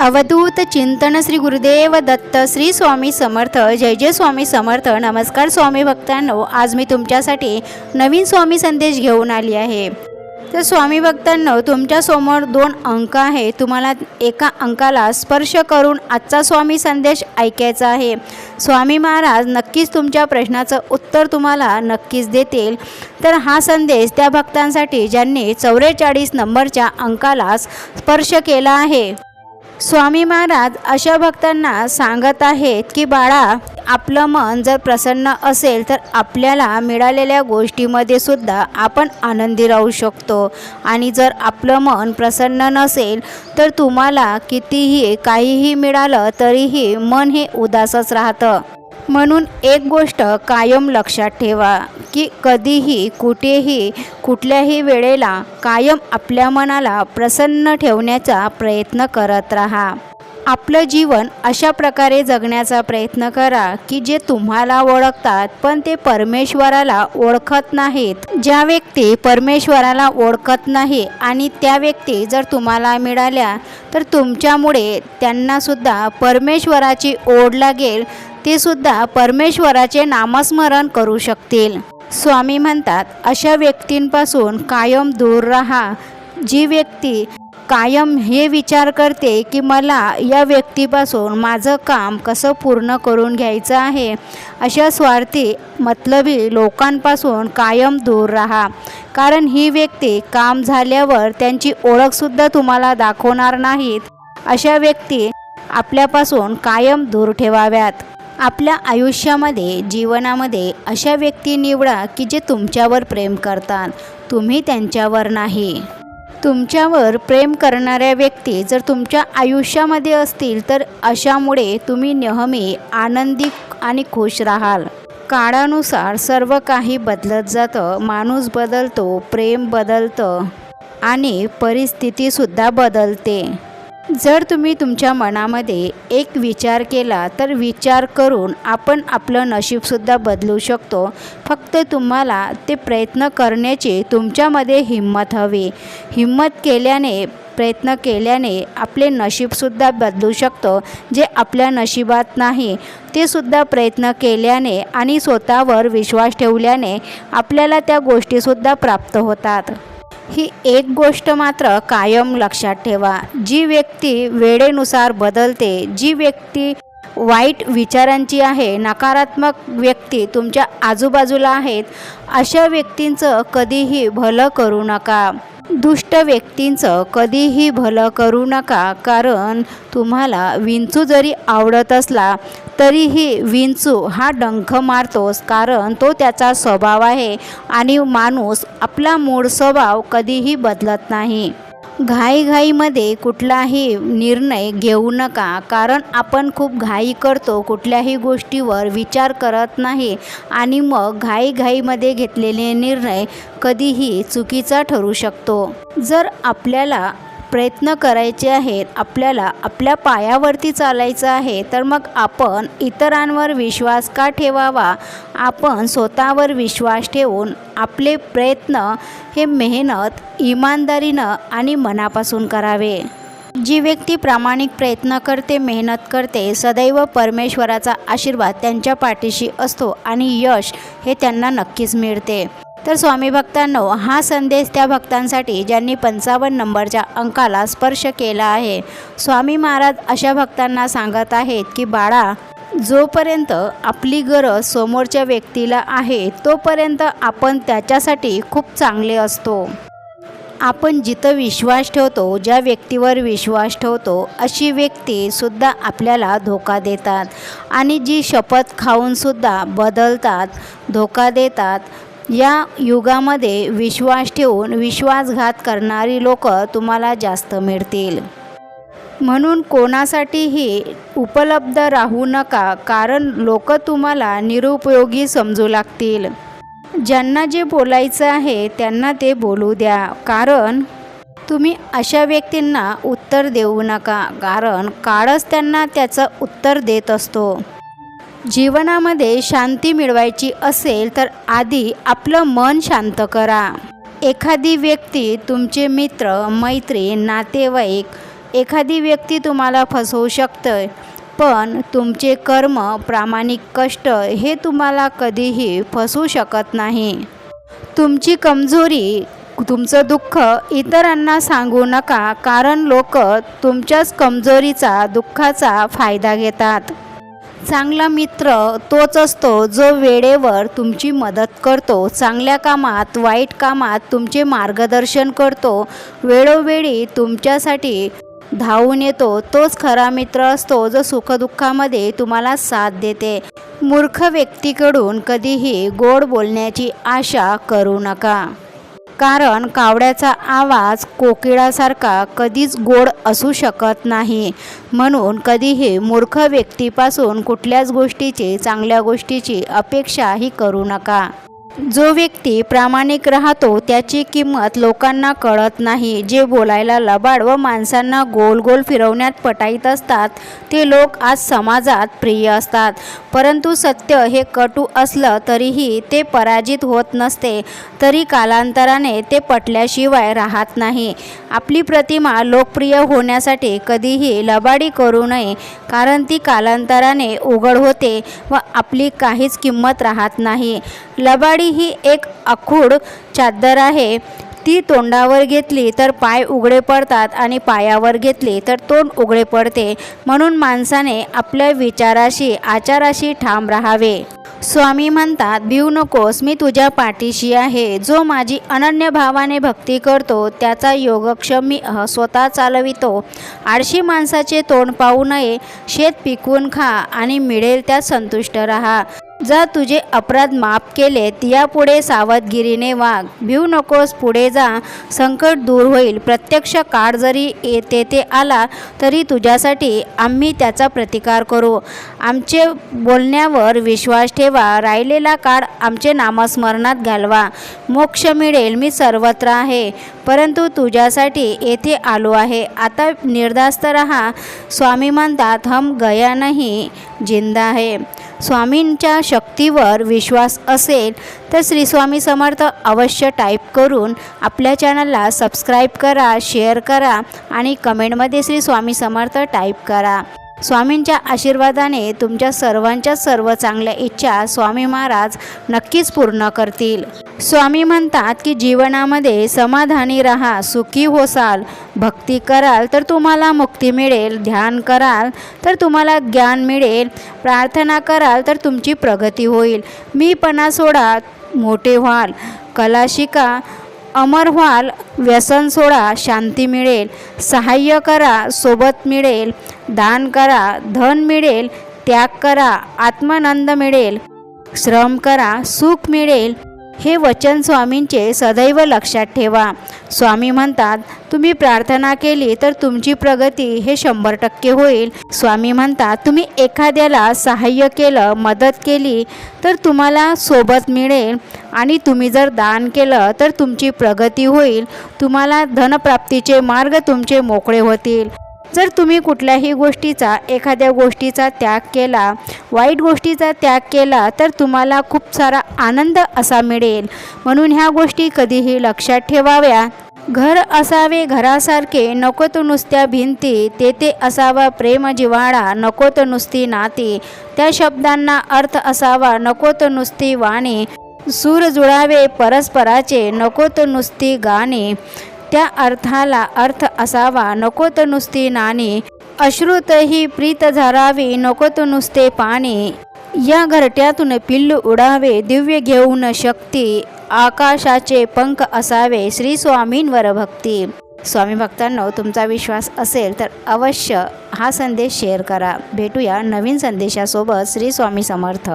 अवधूत चिंतन श्री गुरुदेव दत्त श्री स्वामी समर्थ जय जय स्वामी समर्थ नमस्कार स्वामी भक्तांनो आज मी तुमच्यासाठी नवीन स्वामी संदेश घेऊन आली आहे. तर स्वामी भक्तांनो तुमच्यासमोर दोन अंक आहे तुम्हाला एका अंकाला स्पर्श करून आजचा स्वामी संदेश ऐकायचा आहे. स्वामी महाराज नक्कीच तुमच्या प्रश्नाचं उत्तर तुम्हाला नक्कीच देतील. तर हा संदेश त्या भक्तांसाठी ज्यांनी चौवेचाळीस नंबरच्या अंकाला स्पर्श केला आहे. स्वामी महाराज अशा भक्तांना सांगत आहेत की बाळा आपलं मन जर प्रसन्न असेल तर आपल्याला मिळालेल्या गोष्टीमध्ये सुद्धा आपण आनंदी राहू शकतो. आणि जर आपलं मन प्रसन्न नसेल तर तुम्हाला कितीही काहीही मिळालं तरीही मन हे उदासच राहतं. म्हणून एक गोष्ट कायम लक्षात ठेवा की कधीही कुठेही कुठल्याही वेळेला कायम आपल्या मनाला प्रसन्न ठेवण्याचा प्रयत्न करत राहा. आपलं जीवन अशा प्रकारे जगण्याचा प्रयत्न करा की जे तुम्हाला ओळखतात पण ते परमेश्वराला ओळखत नाहीत. ज्या व्यक्ती परमेश्वराला ओळखत नाही आणि त्या व्यक्ती जर तुम्हाला मिळाल्या तर तुमच्यामुळे त्यांनासुद्धा परमेश्वराची ओढ लागेल ते सुद्धा परमेश्वराचे नामस्मरण करू शकतील. स्वामी म्हणतात अशा व्यक्तींपासून कायम दूर राहा. जी व्यक्ती कायम हे विचार करते की मला या व्यक्तीपासून माझं काम कसं पूर्ण करून घ्यायचं आहे अशा स्वार्थी मतलबी लोकांपासून कायम दूर राहा. कारण ही व्यक्ती काम झाल्यावर त्यांची ओळखसुद्धा तुम्हाला दाखवणार नाहीत. अशा व्यक्ती आपल्यापासून कायम दूर ठेवाव्यात. आपल्या आयुष्यामध्ये जीवनामध्ये अशा व्यक्ती निवडा की जे तुमच्यावर प्रेम करतात. तुम्ही त्यांच्यावर नाही. तुमच्यावर प्रेम करणाऱ्या व्यक्ती जर तुमच्या आयुष्यामध्ये असतील तर अशामुळे तुम्ही नेहमी आनंदी आणि खुश राहाल. काळानुसार सर्व काही बदलत जातं माणूस बदलतो प्रेम बदलतं आणि परिस्थितीसुद्धा बदलते. जर तुम्ही तुमच्या मनामध्ये एक विचार केला तर विचार करून आपण आपलं नशीबसुद्धा बदलू शकतो. फक्त तुम्हाला ते प्रयत्न करण्याची तुमच्यामध्ये हिंमत हवी. हिंमत केल्याने प्रयत्न केल्याने आपले नशीबसुद्धा बदलू शकतो जे आपल्या नशिबात नाही. ते सुद्धा प्रयत्न केल्याने आणि स्वतःवर विश्वास ठेवल्याने आपल्याला त्या गोष्टीसुद्धा प्राप्त होतात. ही एक गोष्ट मात्र कायम लक्षात ठेवा. जी व्यक्ती वेळेनुसार बदलते जी व्यक्ती वाईट विचारांची आहे नकारात्मक व्यक्ती तुमच्या आजूबाजूला आहेत अशा व्यक्तींचं कधीही भलं करू नका. दुष्ट व्यक्तींचं कधीही भलं करू नका कारण तुम्हाला विंचू जरी आवडत असला तरीही विंचू हा डंख मारतोच कारण तो त्याचा स्वभाव आहे आणि माणूस आपला मूळ स्वभाव कधीही बदलत नाही. घाईघाईमध्ये कुठलाही निर्णय घेऊ नका कारण आपण खूप घाई करतो कुठल्याही गोष्टीवर विचार करत नाही आणि मग घाईघाईमध्ये घेतलेले निर्णय कधीही चुकीचा ठरू शकतो. जर आपल्याला प्रयत्न करायचे आहेत. आपल्याला आपल्या पायावरती चालायचं आहे तर मग आपण इतरांवर विश्वास का ठेवावा? आपण स्वतःवर विश्वास ठेवून आपले प्रयत्न हे मेहनत इमानदारीनं आणि मनापासून करावे. जी व्यक्ती प्रामाणिक प्रयत्न करते मेहनत करते सदैव परमेश्वराचा आशीर्वाद त्यांच्या पाठीशी असतो आणि यश हे त्यांना नक्कीच मिळते. तर स्वामी भक्तांनो हा संदेश त्या भक्तांसाठी ज्यांनी पंचावन्न नंबरच्या अंकाला स्पर्श केला आहे. स्वामी महाराज अशा भक्तांना सांगत आहेत की बाळा जोपर्यंत आपली गरज समोरच्या व्यक्तीला आहे तोपर्यंत आपण त्याच्यासाठी खूप चांगले असतो. आपण जिथं विश्वास ठेवतो ज्या व्यक्तीवर विश्वास ठेवतो अशी व्यक्तीसुद्धा आपल्याला धोका देतात. आणि जी शपथ खाऊनसुद्धा बदलतात धोका देतात या युगामध्ये विश्वास ठेवून विश्वासघात करणारी लोक तुम्हाला जास्त मिळतील. म्हणून कोणासाठीही उपलब्ध राहू नका कारण लोक तुम्हाला निरुपयोगी समजू लागतील. ज्यांना जे बोलायचं आहे त्यांना ते बोलू द्या. कारण तुम्ही अशा व्यक्तींना उत्तर देऊ नका कारण काळच त्यांना त्याचं उत्तर देत असतो. जीवनामध्ये शांती मिळवायची असेल तर आधी आपलं मन शांत करा. एखादी व्यक्ती तुमचे मित्र मैत्रीण नातेवाईक एखादी व्यक्ती तुम्हाला फसवू शकतं पण तुमचे कर्म प्रामाणिक कष्ट हे तुम्हाला कधीही फसवू शकत नाही. तुमची कमजोरी तुमचं दुःख इतरांना सांगू नका कारण लोक तुमच्याच कमजोरीचा दुःखाचा फायदा घेतात. चांगला मित्र तोच असतो जो वेळेवर तुमची मदत करतो. चांगल्या कामात वाईट कामात तुमचे मार्गदर्शन करतो. वेळोवेळी तुमच्यासाठी धावून येतो. तोच खरा मित्र असतो जो सुखदुःखामध्ये तुम्हाला साथ देते. मूर्ख व्यक्तीकडून कधीही गोड बोलण्याची आशा करू नका. कारण कावड्याचा आवाज कोकिळासारखा कधीच गोड असू शकत नाही. म्हणून कधीही मूर्ख व्यक्तीपासून कुठल्याच गोष्टीची चांगल्या गोष्टीची अपेक्षाही करू नका. जो व्यक्ती प्रामाणिक राहतो त्याची किंमत लोकांना कळत नाही. जे बोलायला लबाड व माणसांना गोल गोल फिरवण्यात पटाईत असतात ते लोक आज समाजात प्रिय असतात. परंतु सत्य हे कटू असलं तरीही ते पराजित होत नसते. तरी कालांतराने ते पटल्याशिवाय राहत नाही. आपली प्रतिमा लोकप्रिय होण्यासाठी कधीही लबाडी करू नये कारण ती कालांतराने उघड होते व आपली काहीच किंमत राहत नाही. लबाडी ही एक आखूड चादर आहे ती तोंडावर घेतली तर पाय उघडे पडतात आणि पायावर घेतली तर तोंड उघडे पडते. म्हणून माणसाने आपल्या विचाराशी आचाराशी ठाम राहावे. स्वामी म्हणतात भिऊ नकोस मी तुझ्या पाठीशी आहे. जो माझी अनन्य भावाने भक्ती करतो त्याचा योगक्षम मी स्वतः चालवितो. आळशी माणसाचे तोंड पाहू नये शेत पिकवून खा आणि मिळेल त्यात संतुष्ट राहा. जर तुझे अपराध माफ केलेत यापुढे सावधगिरीने वाग. भिऊ नकोस पुढे जा. संकट दूर होईल. प्रत्यक्ष काळ जरी ये- तेथे आला तरी तुझ्यासाठी आम्ही त्याचा प्रतिकार करू. आमचे बोलण्यावर विश्वास ठेवा. राहिलेला काळ आमचे नामस्मरणात घालवा. मोक्ष मिळेल. मी सर्वत्र आहे परंतु तुझ्यासाठी येथे आलो आहे. आता निर्धास्त रहा. स्वामी म्हणतात हम गया नाही. जिंदा आहे. स्वामींच्या शक्तीवर विश्वास असेल तर श्री स्वामी समर्थ अवश्य टाईप करून आपल्या चॅनलला सबस्क्राईब करा शेअर करा आणि कमेंटमध्ये श्री स्वामी समर्थ टाईप करा. स्वामींच्या आशीर्वादाने तुमच्या सर्वांच्या सर्व चांगल्या इच्छा स्वामी महाराज नक्कीच पूर्ण करतील. स्वामी म्हणतात की जीवनामध्ये समाधानी राहा सुखी होसाल भक्ती कराल तर तुम्हाला मुक्ती मिळेल ध्यान कराल तर तुम्हाला ज्ञान मिळेल प्रार्थना कराल तर तुमची प्रगती होईल. मीपणा सोडा मोठे व्हाल कला शिका अमर व्हाल व्यसन सोडा शांती मिळेल सहाय्य करा सोबत मिळेल दान करा धन मिळेल त्याग करा आत्मानंद मिळेल श्रम करा सुख मिळेल हे वचन स्वामींचे सदैव लक्षात ठेवा. स्वामी म्हणतात तुम्ही प्रार्थना केली तर तुमची प्रगती हे शंभर टक्के होईल. स्वामी म्हणतात तुम्ही एखाद्याला सहाय्य केलं मदत केली तर तुम्हाला सोबत मिळेल. आणि तुम्ही जर दान केलं तर तुमची प्रगती होईल. तुम्हाला धनप्राप्तीचे मार्ग तुमचे मोकळे होतील. जर तुम्ही कुठल्याही गोष्टीचा एखाद्या गोष्टीचा त्याग केला वाईट गोष्टीचा त्याग केला तर तुम्हाला खूप सारा आनंद असा मिळेल. म्हणून ह्या गोष्टी कधीही लक्षात ठेवाव्या. घर असावे घरासारखे नको तो नुसत्या भिंती तेथे असावा प्रेम जिव्हाळा नको तो नुसती नाती. त्या शब्दांना अर्थ असावा नको तो नुसती वाणी. सूर जुळावे परस्पराचे नको तो नुसती गाणी. त्या अर्थाला अर्थ असावा. नको तर नुसती नाणी. अश्रुत ही प्रीत झरावी नको तर नुसते पाणी. या घरट्यातून पिल्लू उडावे दिव्य घेऊन शक्ती. आकाशाचे पंख असावे श्री स्वामींवर भक्ती. स्वामी भक्तांनो तुमचा विश्वास असेल तर अवश्य हा संदेश शेअर करा. भेटूया नवीन संदेशासोबत. श्री स्वामी समर्थ.